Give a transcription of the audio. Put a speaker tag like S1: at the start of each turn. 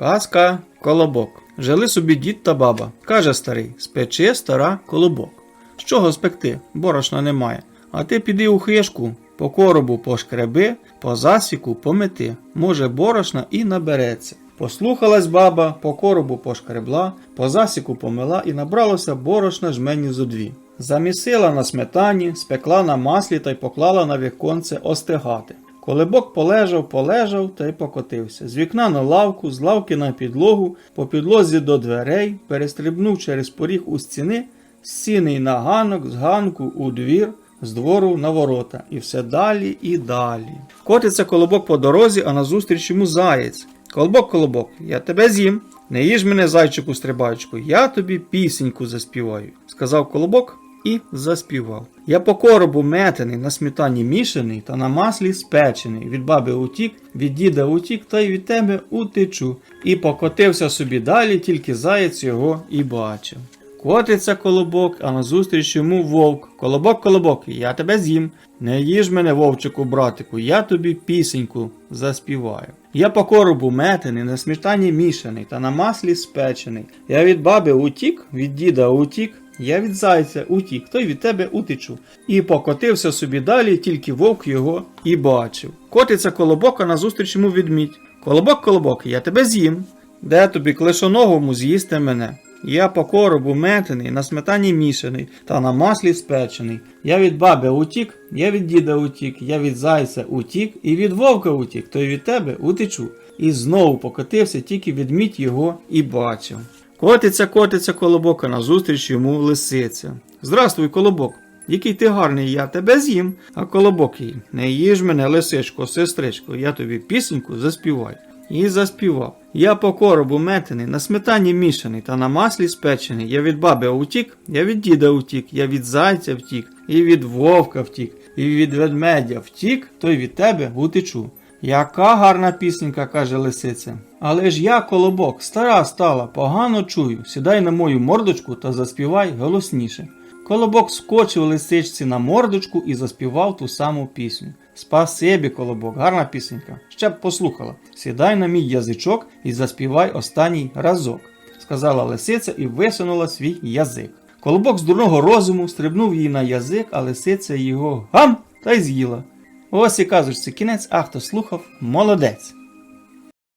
S1: Казка колобок. Жили собі дід та баба. Каже старий, спечи стара колобок. З чого спекти? Борошна немає. А ти піди у хишку, по коробу пошкреби, по засіку помети. Може, борошна і набереться. Послухалась баба, по коробу пошкребла, по засіку помила і набралося борошна жменю зо дві. Замісила на сметані, спекла на маслі та й поклала на віконце остигати. Колебок полежав, полежав та й покотився. З вікна на лавку, з лавки на підлогу, по підлозі до дверей, перестрибнув через поріг у стіни, з стіни на ганок, з ганку у двір, з двору на ворота. І все далі і далі. Котиться колобок по дорозі, а назустріч йому заєць. Колобок, колобок, я тебе з'їм. Не їж мене, зайчику стрибайчику, я тобі пісеньку заспіваю, сказав колобок і заспівав. Я по коробу метений, на сметані мішаний та на маслі спечений. Від баби утік, від діда утік, та й від тебе утечу. І покотився собі далі, тільки заєць його і бачив. Котиться колобок, а назустріч йому вовк. Колобок, колобок, я тебе з'їм. Не їж мене, вовчику, братику, я тобі пісеньку заспіваю. Я по коробу метений, на сметані мішаний та на маслі спечений. Я від баби утік, від діда утік, я від зайця утік, то й від тебе утечу. І покотився собі далі, тільки вовк його і бачив. Котиться колобок, а назустріч йому відмідь. Колобок, колобок, я тебе з'їм. Де тобі клишоногому з'їсти мене? Я по коробу метений, на сметані мішаний та на маслі спечений. Я від баби утік, я від діда утік, я від зайця утік і від вовка утік, то й від тебе утечу. І знову покотився, тільки відмідь його і бачив. Котиться, котиться колобок, а назустріч йому лисиця. Здравствуй, колобок. Який ти гарний, я тебе з'їм. А колобок їй, не їж мене, лисичко, сестричко, я тобі пісеньку заспіваю. І заспівав. Я по коробу метений, на сметані мішаний та на маслі спечений. Я від баби утік, я від діда утік, я від зайця втік, і від вовка втік, і від ведмедя втік, то й від тебе утечу. Яка гарна пісенька, каже лисиця. Але ж я, колобок, стара стала, погано чую. Сідай на мою мордочку та заспівай голосніше. Колобок скочив лисичці на мордочку і заспівав ту саму пісню. Спасибі, колобок, гарна пісенька. Ще б послухала. Сідай на мій язичок і заспівай останній разок, сказала лисиця і висунула свій язик. Колобок з дурного розуму стрибнув їй на язик, а лисиця його гам та й з'їла. Ось і казочці кінець, а хто слухав, молодець.